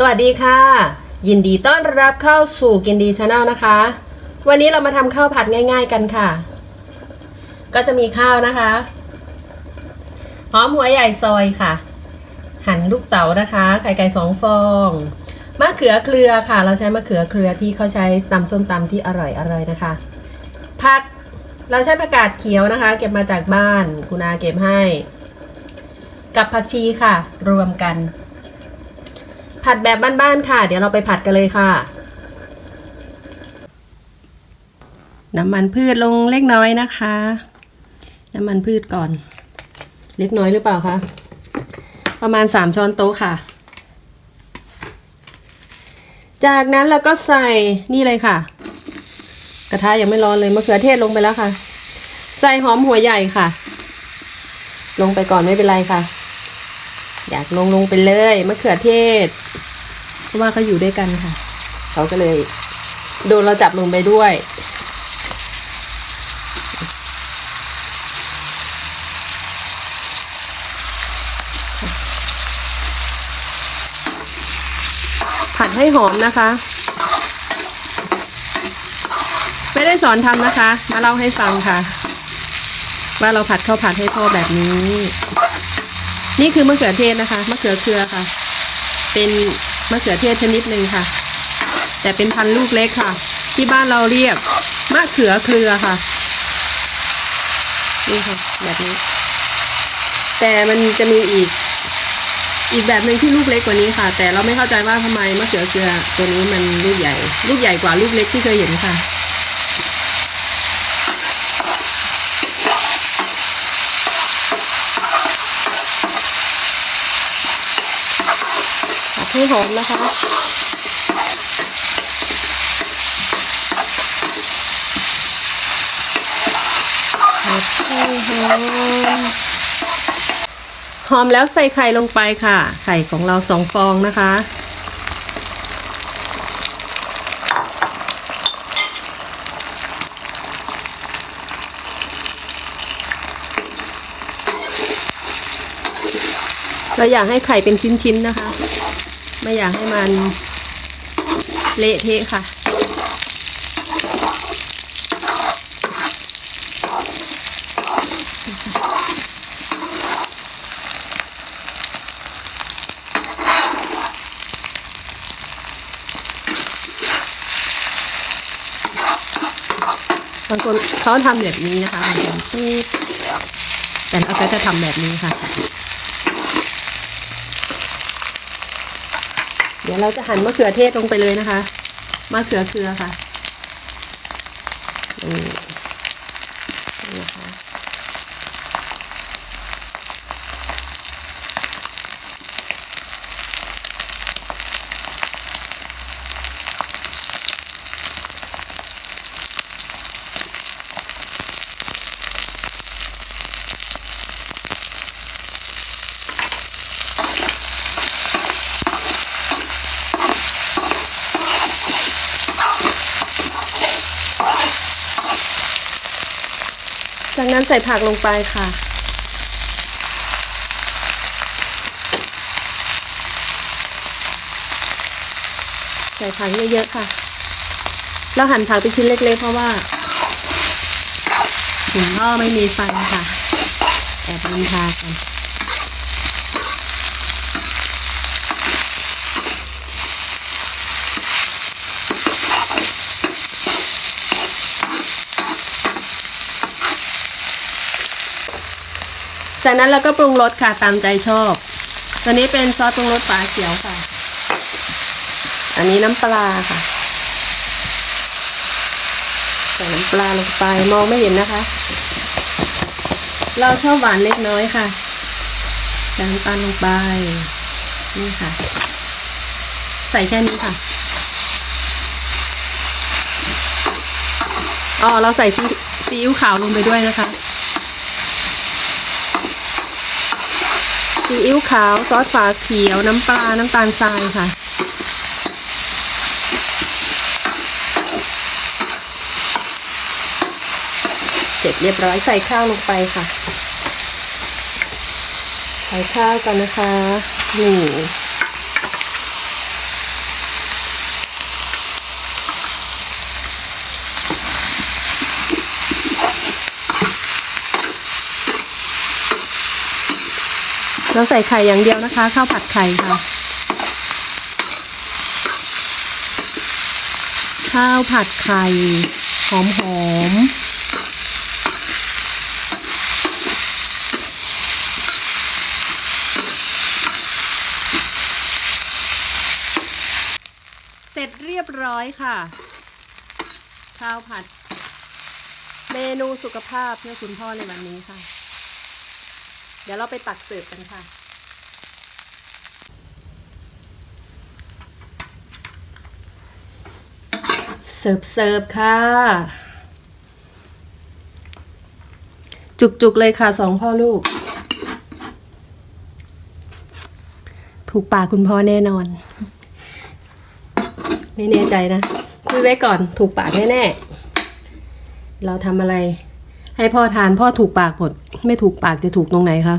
สวัสดีค่ะ ยินดีต้อนรับเข้าสู่กินดีชาแนลนะคะ วันนี้เรามาทำข้าวผัดง่าย ๆกันค่ะ ก็จะมีข้าวนะคะหอมหัวใหญ่ซอยค่ะ หั่นลูกเต๋านะคะ ไข่ไก่สองฟองมะเขือเครือค่ะ เราใช้มะเขือเครือที่เขาใช้ตำส้มตำที่อร่อยอร่อยนะคะผักเราใช้ผักกาดเขียวนะคะ เก็บมาจากบ้านคุณอาเก็บให้ กับผักชีค่ะ รวมกัน ผัดแบบบ้านๆค่ะ เดี๋ยวเราไปผัดกันเลยค่ะ น้ำมันพืชลงเล็กน้อยนะคะ น้ำมันพืชก่อน เล็กน้อยหรือเปล่าคะประมาณ 3 ช้อนโต๊ะค่ะ จากนั้นเราก็ใส่นี่เลยค่ะ กระทะยังไม่ร้อนเลยมะเขือเทศลงไปแล้วค่ะ ใส่หอมหัวใหญ่ค่ะ ลงไปก่อนไม่เป็นไรค่ะ อยากลงลงไปเลยมะเขือเทศ เพราะว่าเขาอยู่ด้วยกันค่ะ เขาก็เลย โดนเราจับลงไปด้วย ผัดให้หอมนะคะ ไม่ได้สอนทำนะคะ มาเล่าให้ฟังค่ะ ว่าเราผัดข้าวผัดให้พ่อแบบนี้ นี่คือมะเขือเทศนะคะมะเขือเครือค่ะ เป็นมะเขือเทศชนิดหนึ่งค่ะ แต่เป็นพันลูกเล็กค่ะ ที่บ้านเราเรียกมะเขือเครือค่ะนี่ค่ะแบบนี้ แต่มันจะมีอีก อีกแบบหนึ่งที่ลูกเล็กกว่านี้ค่ะ แต่เราไม่เข้าใจว่าทำไมมะเขือเครือตัวนี้มันลูกใหญ่ ลูกใหญ่กว่าลูกเล็กที่เคยเห็นค่ะ ให้หอมนะคะ หอมแล้วใส่ไข่ลงไปค่ะ ไข่ของเราสองฟองนะคะเราอยากให้ไข่เป็นชิ้นๆนะคะ ไม่อยากให้มันเละเทะค่ะ บางคนเขาทำแบบนี้นะคะบางคนปึ๊บแต่เราก็จะทำแบบนี้ค่ะ ดี๋ยวเราจะหั่นมะเขือเทศลงไปเลยนะคะมะเขือเครือค่ะนี่นะคะ จากนั้นใส่ผักลงไปค่ะ ใส่ผักเยอะๆค่ะ แล้วหั่นผักเป็นชิ้นเล็กๆ เพราะว่าถุงพ่อไม่มีฟันค่ะแอบลินทากัน จากนั้นเราก็ปรุงรสค่ะตามใจชอบ ตัวนี้เป็นซอสปรุงรสปลาเขียวค่ะ อันนี้น้ำปลาค่ะใส่น้ำปลาลงไปมองไม่เห็นนะคะ เราชอบหวานเล็กน้อยค่ะใส่น้ำตาลลงไปนี่ค่ะ ใส่แค่นี้ค่ะอ๋อเราใส่ซีอิ๊วขาวลงไปด้วยนะคะ ซีอิ๊วขาว ซอสฝาเขียว น้ำปลา น้ำตาลทรายค่ะ เสร็จเรียบร้อยใส่ข้าวลงไปค่ะ ใส่ข้าวกันนะคะนี่ เราใส่ไข่อย่างเดียวนะคะ ข้าวผัดไข่ค่ะ ข้าวผัดไข่ หอมหอมเสร็จเรียบร้อยค่ะ ข้าวผัด เมนูสุขภาพเพื่อคุณพ่อในวันนี้ค่ะ เดี๋ยวเราไปตักเสิร์ฟกันค่ะ เสิร์ฟเสิร์ฟค่ะ จุกๆเลยค่ะสองพ่อลูก ถูกปากคุณพ่อแน่นอน ไม่แน่ใจนะ คุยไว้ก่อนถูกปากแน่ ๆ เราทำอะไร ให้พ่อทานพ่อถูกปากหมด ไม่ถูกปากจะถูกตรงไหนคะ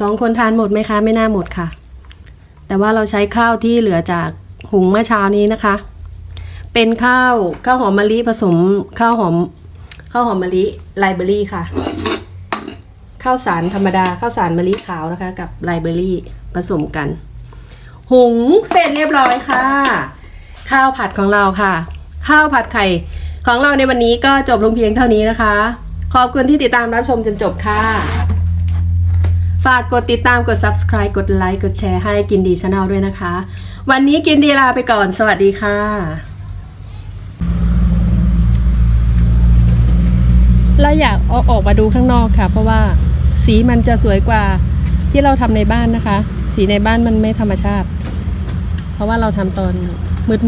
สองคนทานหมดไหมคะ ไม่น่าหมดค่ะ แต่ว่าเราใช้ข้าวที่เหลือจากหุงเมื่อเช้านี้นะคะ เป็นข้าวข้าวหอมมะลิผสมข้าวหอมข้าวหอมมะลิไลเบอรี่ค่ะข้าวสารธรรมดาข้าวสารมะลิขาวนะคะ กับไลเบอรี่ผสมกัน หุงเสร็จเรียบร้อยค่ะ ข้าวผัดของเราค่ะ ข้าวผัดไข่ของเราในวันนี้ก็จบลงเพียงเท่านี้นะคะ ขอบคุณที่ติดตามรับชมจนจบค่ะ ฝากกดติดตามกด subscribe กดไลค์กดแชร์ให้กินดีชาแนลด้วยนะคะ วันนี้กินดีลาไปก่อนสวัสดีค่ะ เราอยากเอาออกมาดูข้างนอกค่ะ เพราะว่าสีมันจะสวยกว่าที่เราทำในบ้านนะคะ สีในบ้านมันไม่ธรรมชาติ ราะว่าเราทำตอน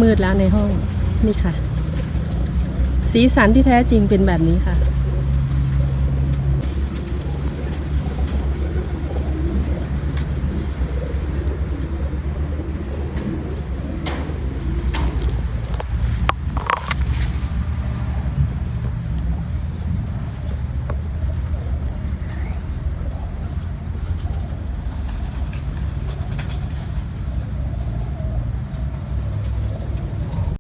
มืดๆแล้วในห้องนี่ค่ะ สีสันที่แท้จริงเป็นแบบนี้ค่ะ